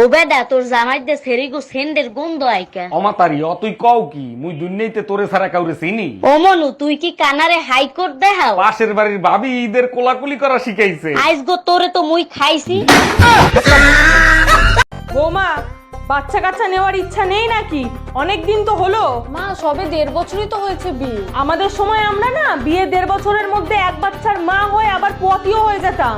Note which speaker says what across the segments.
Speaker 1: ও বেদা তোর জামাই দে সেরিগো সেন্ডের গন্ধ আইকা।
Speaker 2: অমাতারি অতই কও কি? মুই দুনিয়াইতে তোরে ছাড়া কাউরে চিনি?
Speaker 1: ও মনু তুই কি কানারে হাইকোর্ট দেখাও?
Speaker 2: পাশের বাড়ির ভাবি ঈদের কোলাকুলি করা শিখাইছে।
Speaker 1: আইস গো তোরে তো মুই খাইছি।
Speaker 3: বৌমা বাচ্চা কাচ্চা নেওয়ার ইচ্ছা নেই নাকি? অনেক দিন তো হলো।
Speaker 4: মা সবে দেড় বছরই তো হয়েছে বিয়ে।
Speaker 3: আমাদের সময় আমরা না বিয়ে দেড় বছরের মধ্যে এক বাচ্চার মা হয়ে আবার পতিও হয়ে যেতাম।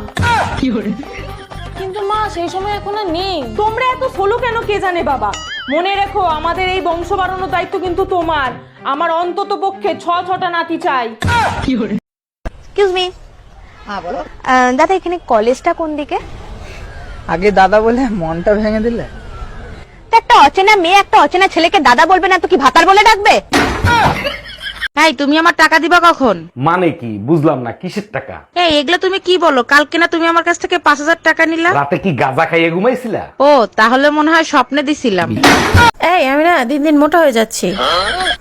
Speaker 4: কিন্তু মা সেই সময় এখন আর নেই।
Speaker 3: তোমরা এত সোলো কেন কে জানে বাবা? মনে রেখো আমাদের এই বংশ বাড়ানোর দায়িত্ব কিন্তু তোমার। আমার অন্তত পক্ষে ছ ছটা নাতি চাই।
Speaker 5: এক্সকিউজ মি হ্যাঁ বলো। দাদা এখানে কলেজটা কোন দিকে?
Speaker 6: আগে দাদা বলে মনটা ভেঙে দিলে।
Speaker 5: তো একটা অচেনা মেয়ে একটা অচেনা ছেলেকে দাদা বলবে না তো কি ভাতার বলে ডাকবে?
Speaker 7: এই তুমি আমার টাকা দিবা কখন?
Speaker 2: মানে কি? বুঝলাম না কিসের টাকা?
Speaker 7: এই এগুলা তুমি কি বলো? কালকে না তুমি আমার কাছ থেকে পাঁচ হাজার টাকা নিলা?
Speaker 2: রাতে কি গাঁজা খাইয়ে ঘুমাইছিলা?
Speaker 7: ও তাহলে মনে হয় স্বপ্নে দিছিলাম।
Speaker 8: এই আমি না দিন দিন মোটা হয়ে যাচ্ছি।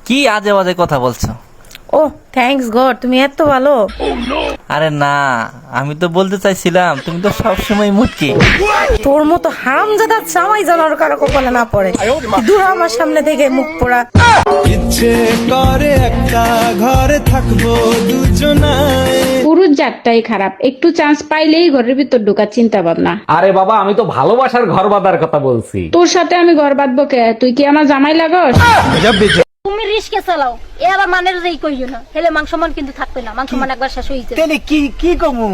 Speaker 9: কি আজে বাজে কথা বলছো?
Speaker 8: ও থ্যাঙ্কস গড তুমি এত ভালো।
Speaker 9: আরে না আমি তো বলতে চাইছিলাম তুমি তো সবসময় মুটকি
Speaker 8: তোর মতো হারাম জাদা জামাই জানার কারও কপালে না পড়ে। দূর আমার সামনে থেকে মুখ পোড়া।
Speaker 10: ইচ্ছে করে একটা ঘরে থাকব দুজনায়।
Speaker 11: পুরুষ জাতটাই খারাপ একটু চান্স পাইলেই ঘরের ভিতর ঢোকার চিন্তা ভাবনা।
Speaker 2: আরে বাবা আমি তো ভালোবাসার ঘর বাঁধার কথা বলছি।
Speaker 11: তোর সাথে আমি ঘর বাঁধবো কে? তুই কি আমার জামাই লাগস?
Speaker 1: রিস্কে চালাও। এ আবার মানের যেই কইও না। হেলে মাংস মন কিন্তু থাকবে না। মাংস মন একবার শেষ হইছে
Speaker 6: তাহলে কি কি কমু?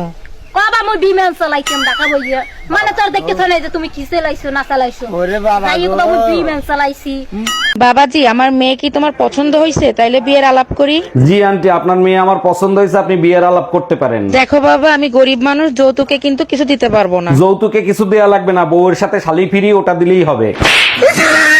Speaker 1: কবা মই বিমান চালাইতাম দেখা বইয়া। মানে তোর দেখতে থনে যে তুমি কি চালাইছো না চালাইছো?
Speaker 6: ওরে বাবা
Speaker 1: তাই
Speaker 6: গো।
Speaker 1: কবা মই বিমান চালাইছি।
Speaker 7: বাবাজি আমার মেয়ে কি তোমার পছন্দ হয়েছে তাইলে বিয়ের আলাপ করি।
Speaker 2: জি আন্টি আপনার মেয়ে আমার পছন্দ হয়েছে আপনি বিয়ের আলাপ করতে পারেন।
Speaker 7: দেখো বাবা আমি গরিব মানুষ যৌতুকে কিন্তু কিছু দিতে পারব না।
Speaker 2: যৌতুকে কিছু দেয়া লাগবে না বউয়ের সাথে শালি ফিরি ওটা দিলেই হবে।